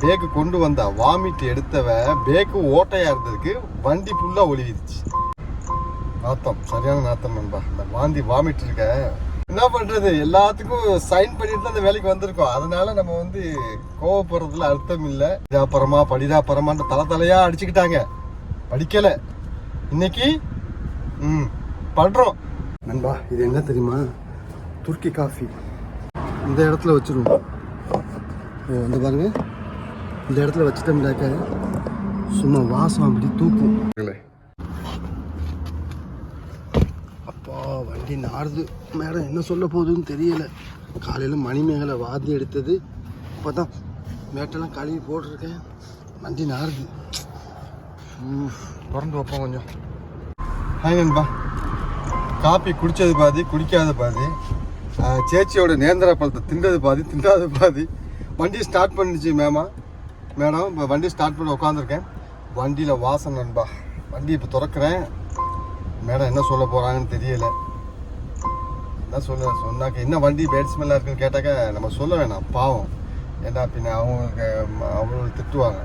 Bag கொண்டு வந்தா vomit எடுத்தவ bag ஓட்டையா இருந்ததுக்கு வண்டி ஃபுல்லா ஒளிவிடுச்சு நாத்தம் சரியான நாத்தம் நண்பா. இந்த வாந்தி வாமிட் இருக்க. என்ன பண்றது? எல்லாத்துக்கும் சைன் பண்ணிட்டு தான் அந்த வேலைக்கு வந்திருக்கோம். அதனால நம்ம வந்து கோவப்படுறதுல அர்த்தம் இல்லை. அப்புறமா படிதா படிதாபரமான்னு தலை தலையா அடிச்சுக்கிட்டாங்க. படிக்கல. இன்னைக்கு ம் படுறோம் நண்பா இது என்ன தெரியுமா? துர்க்கி காஃபி இந்த இடத்துல வச்சிருவோம். வந்து பாருங்க. இந்த இடத்துல வச்சுட்டோம்னாக்க சும்மா வாசம் அப்படி தூக்கும். அப்பா வண்டி நாடுது மேடம் என்ன சொல்ல போகுதுன்னு தெரியல. காலையில் மணிமேகலை வாந்தி எடுத்தது. இப்போ தான் மேட்டெல்லாம் கழுவி போட்டிருக்கேன். வண்டி ஊஃப், திறந்து வைப்போம் கொஞ்சம். ஹாய் நண்பா. காப்பி குடித்தது பாதி குடிக்காத பாதி. சேச்சியோட நேந்திர பழத்தை தின்றது பாதி தின்றாத பாதி. வண்டி ஸ்டார்ட் பண்ணிச்சு மேமா. மேடம் இப்போ வண்டி ஸ்டார்ட் பண்ணி உட்காந்துருக்கேன் வண்டியில் வாசம் நண்பா. வண்டி இப்போ திறக்கிறேன். மேடம் என்ன சொல்ல போகிறாங்கன்னு தெரியல. என்ன சொல்ல சொன்னாக்க என்ன வண்டி பேட் ஸ்மெல்லாக இருக்குன்னு கேட்டாக்க நம்ம சொல்ல வேணாம். பாவம். ஏன்னா பின்ன அவங்களுக்கு ம- அவங்களுக்கு திட்டுவாங்க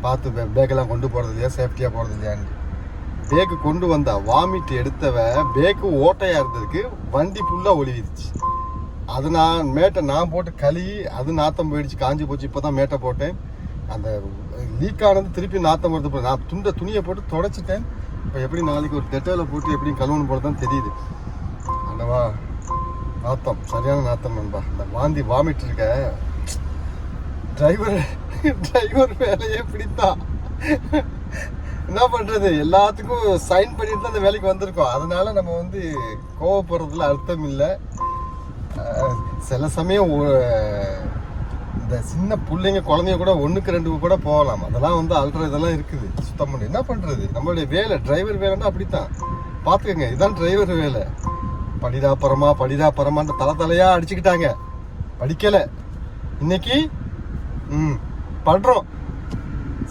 பார்த்து பே- பேக்கெல்லாம் கொண்டு போகிறது இல்லையா? சேஃப்டியாக போகிறது இல்லையான்னு பேக்கு கொண்டு வந்தா வாமிட் எடுத்தவ பேக்கு ஓட்டையாக இருந்ததுக்கு வண்டி ஃபுல்லாக ஒளிவிடுச்சு. அது நான் மேட்டை நான் போட்டு கழுவி அது நாத்தம் போயிடுச்சு காஞ்சி போச்சு இப்போ தான் மேட்டை போட்டேன். அந்த லீக் ஆனது திருப்பி நாத்தம் வருது நான் துண்ட துணியை போட்டு தொடச்சிட்டேன். இப்போ எப்படி நாளைக்கு ஒரு டெட்டாவில் போட்டு எப்படி கழுவணும் போல தான் தெரியுது. அல்லவா நாத்தம் சரியான நாத்தம் நண்பா. இந்த வாந்தி வாமிட் இருக்க. டிரைவர் டிரைவர் வேலையே பிடித்தான் என்ன பண்ணுறது எல்லாத்துக்கும் சைன் பண்ணிட்டு தான் அந்த வேலைக்கு வந்திருக்கோம். அதனால நம்ம வந்து கோவப்படுறதுல அர்த்தம் இல்லை. சில சமயம் இந்த சின்ன பிள்ளைங்க குழந்தைங்க கூட ஒன்றுக்கு ரெண்டு கூட போகலாம். அதெல்லாம் வந்து அல்ட்ரா இதெல்லாம் இருக்குது. சுத்தம் பண்ணி. என்ன பண்ணுறது நம்மளுடைய வேலை டிரைவர் வேலைன்னா அப்படித்தான். பார்த்துக்கங்க இதுதான் டிரைவர் வேலை. படிடா பரமா படிடா பரமான்ற தலை தலையாக அடிச்சுக்கிட்டாங்க. படிக்கலை. இன்னைக்கு ம் படுறோம்.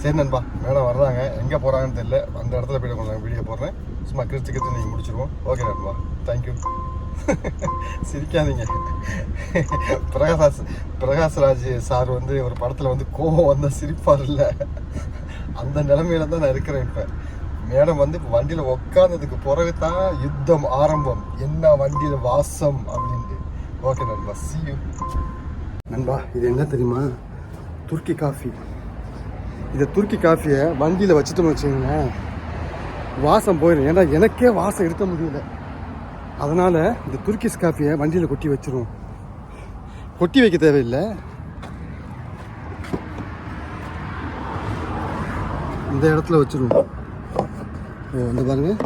சரி நண்பா மேடம் வர்றாங்க. எங்கே போகிறாங்கன்னு தெரியல. அந்த இடத்துல போய்ட்டு கொஞ்சம் வீடியோ போடுறேன். சும்மா கிறிஸ்து கிறிஸ்து நீங்கள் முடிச்சிருவோம். ஓகே நண்பா தேங்க்யூ சிரிக்காதீங்க. பிரகாஷ் பிரகாஷ்ராஜ் சார் வந்து ஒரு படத்தில் வந்து கோபம் வந்தால் சிரிப்பார் இல்லை அந்த நிலமையில தான் நான் இருக்கிறேன் இப்போ. மேடம் வந்து இப்போ வண்டியில் உட்காந்ததுக்கு பிறகு தான் யுத்தம் ஆரம்பம். என்ன வண்டியில் வாசம் அப்படின்ட்டு. ஓகே நண்பா சி யூ நண்பா இது என்ன தெரியுமா? Turkey coffee. இந்த துருக்கி காஃபியை வண்டியில் வச்சுட்டோம்னு வச்சுக்கோங்களேன் வாசம் போயிடும் ஏன்னா எனக்கே வாசம் இருக்க முடியல. அதனால் இந்த துருக்கிஸ் காஃபியை வண்டியில் கொட்டி வச்சிருவோம். கொட்டி வைக்க தேவையில்லை. இந்த இடத்துல வச்சிருவோம். ஓ வந்து பாருங்கள்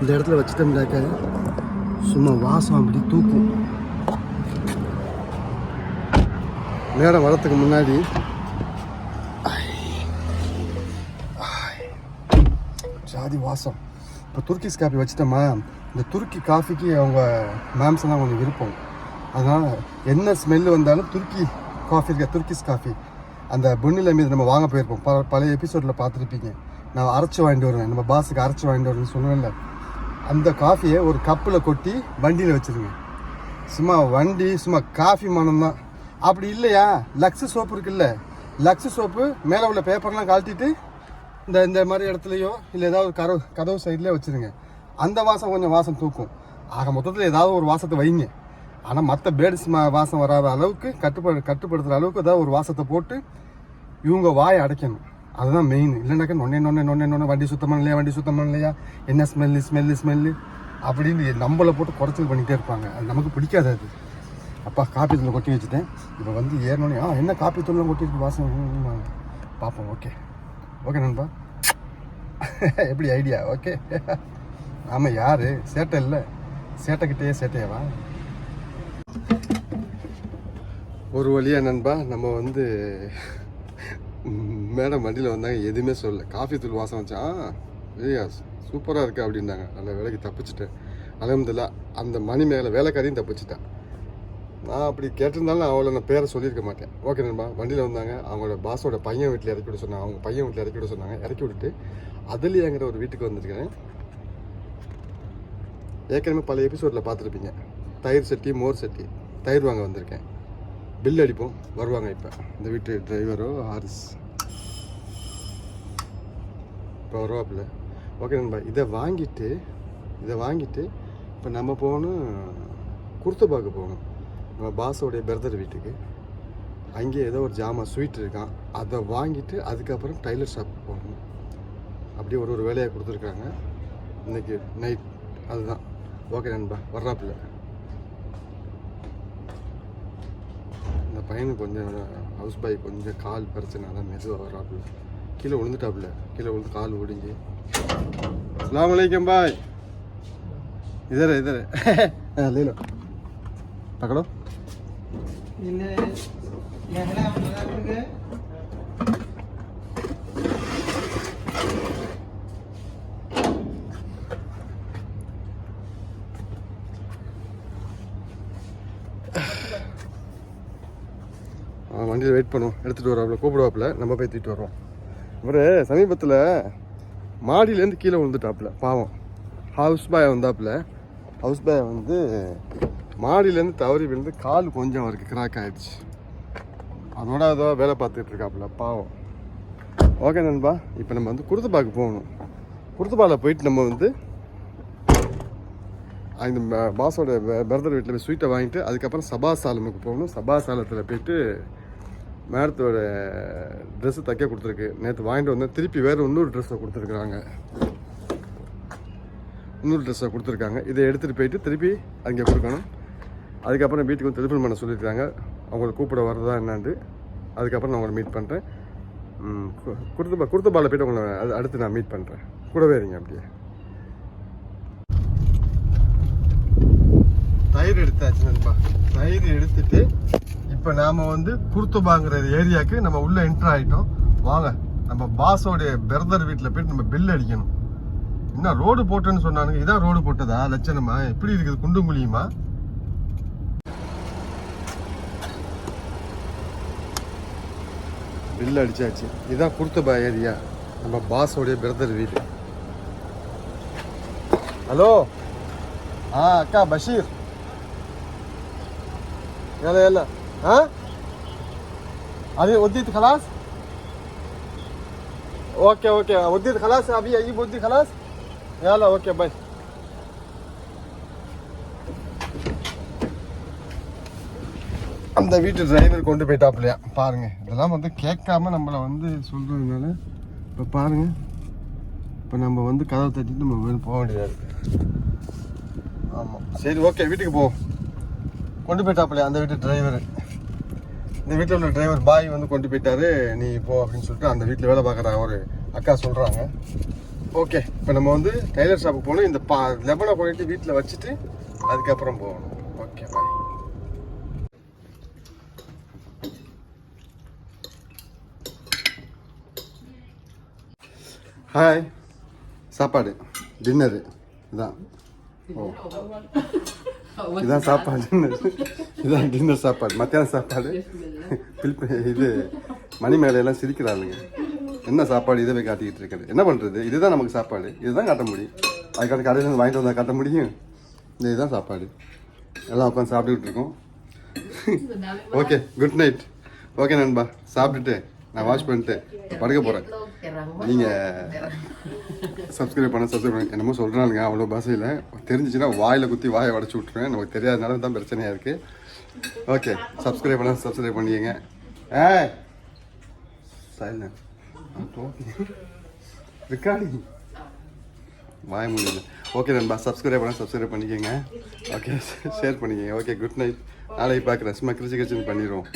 இந்த இடத்துல வச்சுட்டோம்னாக்க சும்மா வாசம் அப்படி தூக்கும். நேரம் வரத்துக்கு முன்னாடி ஜாதி வாசம் இப்போ துருக்கிஸ் காஃபி வச்சுட்டோமா இந்த துருக்கி காஃபிக்கு அவங்க மேம்ஸ் தான் அவங்களுக்கு விருப்பம் அதனால் என்ன ஸ்மெல்லு வந்தாலும் துருக்கி காஃபி இருக்க துருக்கிஸ் காஃபி அந்த பொன்னில மீது நம்ம வாங்க போயிருப்போம் பல பழைய எபிசோடில் பார்த்துருப்பீங்க நான் அரைச்சி வாங்கிட்டு வருவேன் நம்ம பாஸுக்கு அரைச்சி வாங்கிட்டு வருவேன்னு சொல்லுவேன்ல அந்த காஃபியை ஒரு கப்பில் கொட்டி வண்டியில் வச்சுருங்க சும்மா வண்டி சும்மா காஃபி மனம் தான் அப்படி இல்லையா லக்ஸு சோப்பு இருக்குல்ல லக்ஸு சோப்பு மேலே உள்ள பேப்பர்லாம் கழட்டிட்டு இந்த இந்த மாதிரி இடத்துலையோ இல்லை ஏதாவது கதவு கதவு சைட்லேயே வச்சுருங்க அந்த வாசம் கொஞ்சம் வாசம் தூக்கும் ஆக மொத்தத்தில் ஏதாவது ஒரு வாசத்தை வைங்க ஆனால் மற்ற பேர்ட்ஸ் மா வாசம் வராத அளவுக்கு கட்டுப்படு கட்டுப்படுத்துகிற அளவுக்கு ஏதாவது ஒரு வாசத்தை போட்டு இவங்க வாயை அடைக்கணும் அதுதான் மெயின் இல்லைனாக்கா நொன்னே நொன்னே நொன்னே நொன்னே வண்டி சுத்தம் பண்ணலையா வண்டி சுத்தம் பண்ணலையா என்ன ஸ்மெல்லு ஸ்மெல்லு ஸ்மெல்லு அப்படின்னு நம்மளை போட்டு குறைச்சல் பண்ணிகிட்டே இருப்பாங்க அது நமக்கு பிடிக்காது அது அப்பா காப்பி தூள் கொட்டி வச்சுட்டேன் இப்போ வந்து ஏறினோடனே ஆ என்ன காப்பி தூள்லாம் கொட்டிருக்கு வாசம் பார்ப்போம் ஓகே ஓகே நண்பா. எப்படி ஐடியா ஓகே ஆமாம் யார்? சேட்டை இல்லை. சேட்டைக்கிட்டே சேட்டையவா? ஒரு வழியா நண்பா நம்ம வந்து மேடம் வண்டியில் வந்தாங்க எதுவுமே சொல்லல. காஃபி தூள் வாசம் வச்சா ஏய்யா சூப்பராக இருக்கு அப்படின்னாங்க. நல்ல வேலைக்கு தப்பிச்சிட்டேன். அலமதுல்லா அந்த மணி மேலே வேலைக்காரியும் தப்பிச்சிட்டேன் நான் அப்படி கேட்டிருந்தாலும் அவளை நான் பேரை சொல்லியிருக்க மாட்டேன். ஓகே நண்பா வண்டியில் வந்தாங்க. அவங்களோட பாஸோட பையன் வீட்டில் இறக்கி விட சொன்னாங்க. அவங்க பையன் வீட்டில் இறக்கி விட சொன்னாங்க. இறக்கி விட்டுட்டு அதுலேயேங்கிற ஒரு வீட்டுக்கு வந்திருக்கிறேன். ஏற்கனவே பல எபிசோடில் பார்த்துருப்பீங்க. தயிர் சட்டி மோர் சட்டி. தயிர் வாங்க வந்திருக்கேன். பில் அடிப்போம். வருவாங்க இப்போ. இந்த வீட்டு டிரைவரோ ஹாரிஸ் இப்போ வருவாப்புல. ஓகே நண்பா இதை வாங்கிட்டு இதை வாங்கிட்டு இப்போ நம்ம போகணும் குர்த்தபாக்கு போகணும். நம்ம பாஸோடைய பிரதர் வீட்டுக்கு. அங்கே ஏதோ ஒரு ஜாமான் ஸ்வீட் இருக்கான் அதை வாங்கிட்டு அதுக்கப்புறம் டைலர் ஷாப் போகணும். அப்படியே ஒரு ஒரு வேலையை கொடுத்துருக்காங்க. இன்றைக்கி நைட் அதுதான். ஓகே நண்பா வர்றாப்புல. இந்த பையனுக்கு கொஞ்சம் ஹவுஸ் பாய் கொஞ்சம் கால் பிரச்சனை தான் மெதுவாக வர்றாப்புல. கீழே விழுந்துட்டாப்புல. கீழே விழுந்து கால் ஒடிஞ்சு. அலாம் வலைக்கம் பாய் இதர இதர. லீலோ. पकड़ो வண்டியில் வெயிட் பண்ணுவோம் எடுத்துகிட்டு வருவாப்புல கூப்பிடுவாப்புல நம்ம போய் தூக்கிட்டு வருவோம் இவர் சமீபத்தில் மாடியிலேருந்து கீழே விழுந்துட்டாப்புல பாவம் ஹவுஸ் பாய் வந்தாப்புல ஹவுஸ் பாய் வந்து மாடியிலேருந்து தவறி விழுந்து கால் கொஞ்சம் அவருக்கு கிராக் ஆயிடுச்சு. அதோட அதோ வேலை பார்த்துட்டு இருக்காப்புல பாவம். ஓகே நண்பா இப்போ நம்ம வந்து குருத்துப்பாக்கு போகணும். குருத்துப்பாவில் போயிட்டு நம்ம வந்து இந்த பாஸோட பிரதர் வீட்டில் போய் ஸ்வீட்டை வாங்கிட்டு அதுக்கப்புறம் சபா சாலமுக்கு போகணும். சபா சாலத்தில் போயிட்டு மேடத்தோட ட்ரெஸ்ஸு தைக்க கொடுத்துருக்கு. நேற்று வாங்கிட்டு வந்தேன் திருப்பி வேறு இன்னொரு ட்ரெஸ்ஸை கொடுத்துருக்குறாங்க. இன்னொரு ட்ரெஸ்ஸை கொடுத்துருக்காங்க. இதை எடுத்துகிட்டு போயிட்டு திருப்பி அங்கே கொடுக்கணும். அதுக்கப்புறம் வீட்டுக்கு வந்து டெலிஃபோன் பண்ண சொல்லியிருக்காங்க. அவங்கள கூப்பிட வர்றதா என்னான்ட்டு. அதுக்கப்புறம் நான் உங்களை மீட் பண்ணுறேன் கொடுத்து கொடுத்த பாலில் போயிட்டு உங்களை அது அடுத்து நான் மீட் பண்ணுறேன் கூடவே இருங்க அப்படியே. தயிர் எடுத்தாச்சு நண்பா. தயிர் எடுத்துட்டு இப்போ நாம் வந்து குர்த்துபாங்கிற ஏரியாவுக்கு நம்ம உள்ள என்ட்ரு ஆகிட்டோம் வாங்க நம்ம பாஸோடைய பிரதர் வீட்டில் போயிட்டு நம்ம பில் அடிக்கணும். என்ன ரோடு போட்டேன்னு சொன்னானுங்க. இதான் ரோடு போட்டதா? லட்சணமா? எப்படி இருக்குது? குண்டும் குழியுமா? பில் அடித்தாச்சு இதுதான் கொடுத்த ஏரியா நம்ம பாஸோடைய பிரதர் வீடு ஹலோ ஆ அக்கா பஷீர் ಎಲ್ಲ ಎಲ್ಲ ಹಾಂ ಅದೇ ಒದ್ದಿದ್ದು ಖಲಾಸ್ ಓಕೆ ಓಕೆ ಒದ್ದಿದ್ದು ಖಲಾಸ್ ಅಭಿ ಈಗ ಒದ್ದಿದ್ದು ಖಲಾಸ್ ಎಲ್ಲ ಓಕೆ ಬಾಯ್ அந்த வீட்டு டிரைவர் கொண்டு போயிட்டாப்லையா பாருங்கள் இதெல்லாம் வந்து கேட்காம நம்மளை வந்து சொல்கிறதுனால இப்போ பாருங்கள் இப்போ நம்ம வந்து கதவை தட்டிட்டு நம்ம வெளிய போக வேண்டியதாக இருக்குது ஆமாம் சரி ஓகே வீட்டுக்கு போ. கொண்டு போயிட்டாப்லையா அந்த வீட்டு டிரைவர் இந்த வீட்டில் உள்ள டிரைவர் பாய் வந்து கொண்டு போயிட்டாரு. நீ போ அப்படின்னு சொல்லிட்டு அந்த வீட்டில் வேலை பார்க்குற ஒரு அக்கா சொல்கிறாங்க ஓகே இப்போ நம்ம வந்து டெய்லர் ஷாப்புக்கு போகணும். இந்த பா லெமனை கொண்டு வீட்டில் வச்சுட்டு அதுக்கப்புறம் போகணும். ஓகே பாய் ஹாய் சாப்பாடு டின்னரு இதான் ஓ இதான் சாப்பாடு இதான் டின்னர் சாப்பாடு மத்தியானம் சாப்பாடு பில் இது மணி மேலையெல்லாம் சிரிக்கிறாளுங்க. என்ன சாப்பாடு இதை போய் காட்டிக்கிட்டு இருக்குது? என்ன பண்ணுறது இதுதான் நமக்கு சாப்பாடு. இதுதான் காட்ட முடியும். அதுக்காக கடையில் வாங்கிட்டு வந்தால் காட்ட முடியும். இந்த இதுதான் சாப்பாடு. எல்லாம் உட்காந்து சாப்பிட்டுக்கிட்டு இருக்கோம். ஓகே குட் நைட் ஓகே நண்பா. சாப்பிட்டுட்டு நான் வாஷ் பண்ணிட்டு படுக்க போகிறேன் நீங்கள் சப்ஸ்கிரைப் பண்ண சப்ஸ்கிரைப் பண்ண என்னமோ சொல்கிறானுங்க அவ்வளோ பாஷையில் தெரிஞ்சிச்சுன்னா வாயில் குத்தி வாயை உடச்சி விட்ருவேன் நமக்கு தெரியாதனால தான் பிரச்சனையாக இருக்குது ஓகே சப்ஸ்கிரைப் பண்ண சப்ஸ்கிரைப் பண்ணிக்கங்க. ஏய்! சைலண்ட் ரெக்கார்டிங் வாய முடியல ஓகே நண்பா சப்ஸ்கிரைப் பண்ண சப்ஸ்கிரைப் பண்ணிக்கோங்க. ஓகே ஷேர் பண்ணிக்கோங்க. ஓகே குட் நைட் நாளைக்கு பார்க்குறேன். சும்மா கிரிச்சு கிரிச்சுன்னு பண்ணிடுவோம்.